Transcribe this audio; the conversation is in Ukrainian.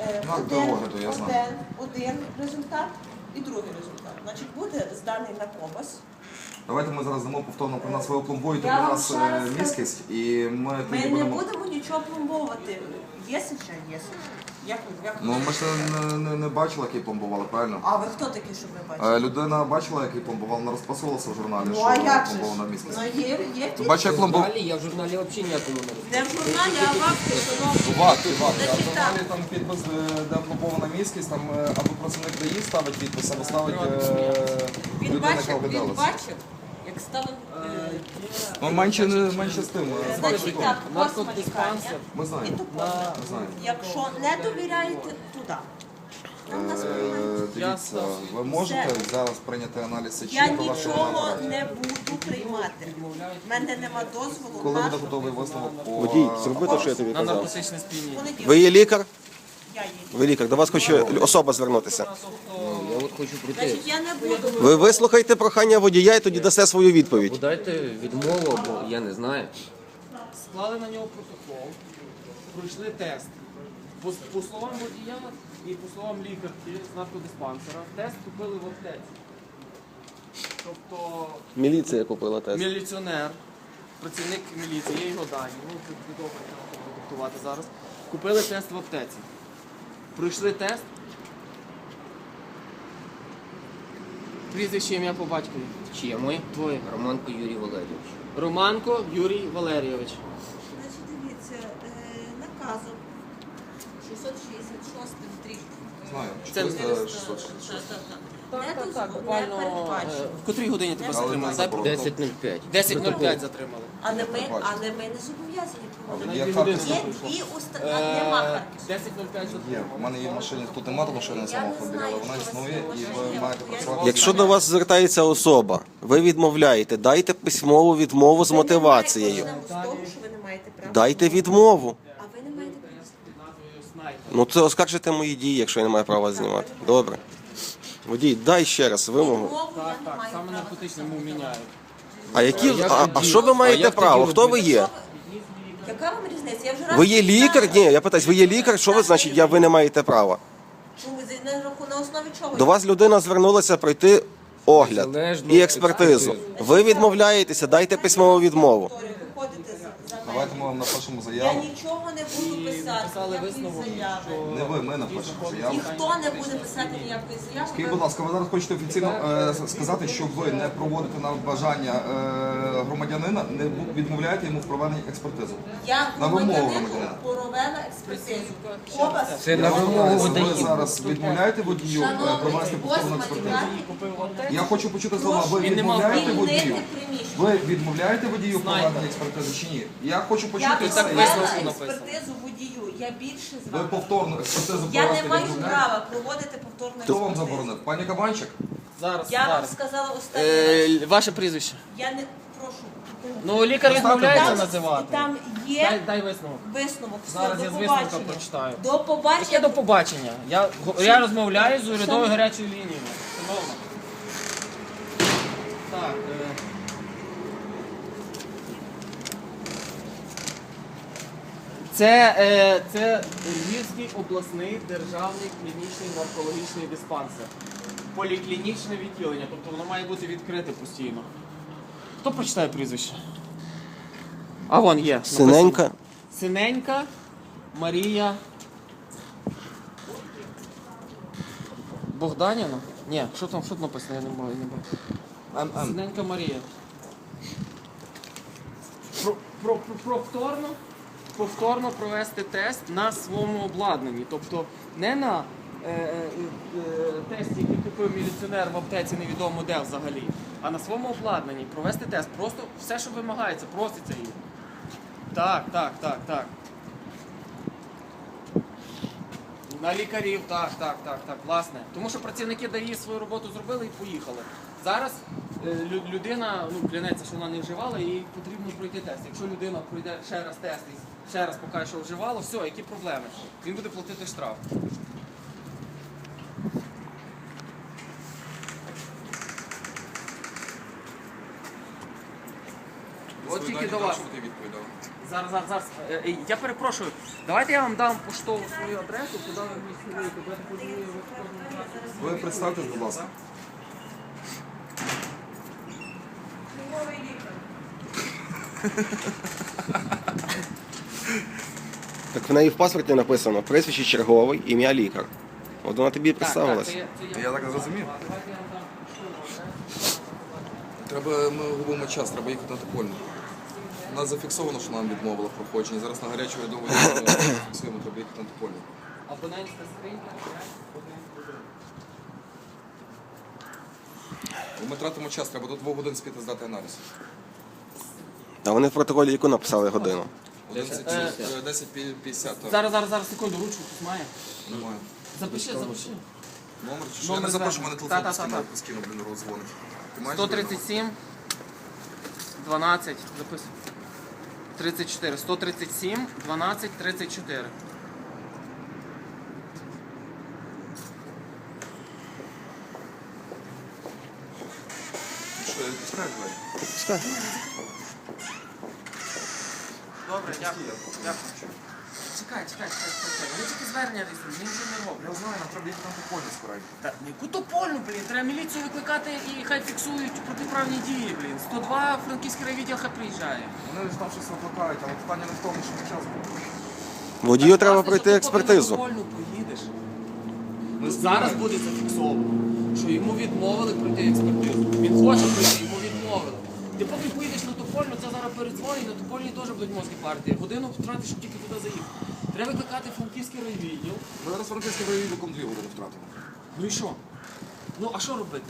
Е, Ну, Один, один, один результат і другий результат. Значить, буде зданий на компас. Давайте ми зараз дамо повторно про нас ви опломбуєте Я про вам нас ще раз е, скажу. міськість і ми Ми тоді не будемо. будемо нічого пломбовувати. Є ще, є Як ви, як? Ну ми ще не, не, не бачили, який пломбували, правильно? А ви хто такий, щоб ви бачили? Е, Людина бачила, який пломбував, вона розпасувалася в журналі, Ну а що як же? ж? Ну є, є Ти бачиш, як В пломбував? журналі, я в журналі взагалі ніякого не Не в журналі, а в акті, шановні. Варти, варти. А в Значить, журналі там підпис, е, де пломбована міськість, там е, або працівник ДАІ ставить підпис, або ставить е, Він людина, яка бачив, він бачив, як стало... е, Ну менше, не- менше з тим. е, Значить так, восьма лікарня. Ми І знаємо. то Ми знаємо. Якщо не довіряєте, туди. Нам нас Е. Дивіться, ви можете зараз прийняти аналіз сечі Я нічого апараті? не буду приймати. У мене нема дозволу Коли на буде готовий висновок по... Водій, зроби те, що я тобі На казав. наркотичне понеділок. Ви є лікар? Ви лікар. До вас хоче особа звернутися. Ну, я от хочу пройти. Значить, я не буду. Ви вислухайте прохання водія і тоді дасте свою відповідь. Подайте відмову, бо я не знаю. склали на нього протокол, пройшли тест. По, по словам водія і по словам лікарки з наркодиспансера, тест купили в аптеці. Тобто Міліція купила тест. міліціонер, працівник міліції, є його дані, ну це добре зараз. Купили тест в аптеці. Пройшли тест. Прізвище ім'я по батькові. Чиє моє? Твоє. Романко Юрій Валерійович. Романко Юрій Валерійович. Значить, дивіться, е, наказом 666 стрік. Знаю, Це- 400, 666. Так, так, так, буквально. е. В котрій годині тебе затримали? Дай заборонено. 10.05. 10.05 затримали. Але ми, але ми не зобов'язані проводити. Є Дві. Є запишу. дві уста... Е, нема 10.05 Є, затримали. мене є в машині, тут немає машини Я самого не автомобіля, але вона що у вас існує і ви маєте працювати. Якщо до вас звертається особа, ви відмовляєте, дайте письмову відмову з Ви не маєте- мотивацією. з того, що ви не маєте права. Дайте відмову. А ви не маєте права. Ну це оскаржите мої дії, якщо я не маю права знімати. Добре. Водій, дай ще раз вимогу. Відмову я Так, не так, маю саме права. міняють. А які а, а що ви маєте право? Хто ви є? Яка вам різниця? Я вже раз Ви є лікар? Ні, я питаюсь, ви є лікар? Що ви значить, я ви не маєте права? Ви на, раху- на основі чого? До вас людина звернулася пройти огляд і експертизу. експертизу. Ви відмовляєтеся, дайте письмову відмову. Давайте ми вам напишемо Я заяву. нічого не буду писати, Писали ніякої висновок, заяви. Не ви, ми напишемо заяву. Ніхто не буде писати ніякої заяви. Скажіть, будь ласка, ви зараз хочете офіційно е, сказати, що ви не проводите на бажання е, громадянина, не бу- відмовляєте йому в проведенні експертизи. Я На вимогу громадянину громадянина. провела експертизу. Оба Це на вимогу Ви водіїв. зараз відмовляєте водію е, Шановний, провести повторну восьма експертизу? Я хочу почути слова. Ви Він не мав відмовляєте Звільнити водію? приміщення. Ви відмовляєте водію в проведенні експертизи чи ні? Я хочу Я почути так провела висновку написано. експертизу водію. Я більше з Ви вами. повторну експертизу Я не провести маю відмовляєте? права проводити повторну Хто вам експертизу. заборонив? Пані Кабанчик? Зараз, Я вам зараз. сказала. Е, ваше прізвище. Я не прошу. Ну, лікар відмовляється називати. Там Дай, є дай висновок. висновок. Все, Зараз до я з висновка побачення. прочитаю. До Яке побачення. до побачення? Я, я розмовляю з урядовою гарячою лінією. Шановна. Так. Е... Це, е, це Львівський обласний державний клінічний наркологічний диспансер. Поліклінічне відділення, тобто воно має бути відкрите постійно. Хто прочитає прізвище? А вон є. написано. Синенька. Синенька Марія. Богданіна? Ні, що там, що там написано, я не можу. Не бачу. Синенька Марія. Про, про, про, повторно, повторно провести тест на своєму обладнанні. Тобто не на е, е, е, тесті, який купив міліціонер в аптеці невідомо де взагалі, а на своєму обладнанні провести тест. Просто все, що вимагається, проситься їм. Так, так, так, так. На лікарів, так, так, так, так, власне. Тому що працівники ДАІ свою роботу зробили і поїхали. Зараз людина ну, клянеться, що вона не вживала, і їй потрібно пройти тест. Якщо людина пройде ще раз тест і ще раз покаже, що вживала, все, які проблеми? Він буде платити штраф. От тільки до вас. Зараз, зараз, зараз. Е, е, Я перепрошую. Давайте я вам дам поштову свою адресу, куди ви мені так розумію, ви. Ви представтесь, будь ласка. Черговий лікар. Так в неї в паспорті написано прізвище черговий, ім'я лікар. От вона тобі Так, так, представилась. я- Я так зрозумів. Я. Треба, ми губимо час, треба їхати на Топольну. У нас зафіксовано, що нам відмовили в проходженні. Зараз на гарячу рядову фіксуємо, треба їхати на Топольну. Абонентська скринька, 5, 1, 1. Бо Ми тратимо час, треба до двох годин спіти здати аналіз. А вони в протоколі яку написали годину? 11, Е, е, 10.50. Зараз, зараз, зараз, секунду, ручку тут має. Немає. Запиши, запиши. Номер чи що? Я Номер не запишу, мене телефон Та-та-та-та. блін, роздзвонить. Ти маєш 137, 12, записуй. 34, 137, 12, 34. Що, я двері? Пускай. Добре, дякую. Дякую. Чекай, чекай, чекай, чекай. Вони тільки звернення десь, він вже не Я знаю, нам треба їхати на Топольну скоренько. Та на яку топольну, блін, треба міліцію викликати і хай фіксують протиправні дії, блін. 102 франківський райвідділ хай приїжджає. Вони ж там щось викликають, але питання не в тому, що час був. Водію треба пройти експертизу. Топольну поїдеш. Ми Зараз буде зафіксовано, що йому відмовили пройти експертизу. Він хоче пройти. Ти поки поїдеш на Топольну, це зараз передзвонить, на Топольні теж будуть мозки партії. Годину втратиш, щоб тільки туди заїхати. Треба викликати франківський райвідділ. Ми зараз франківський райвідділ дві години втратимо. Ну і що? Ну а що робити?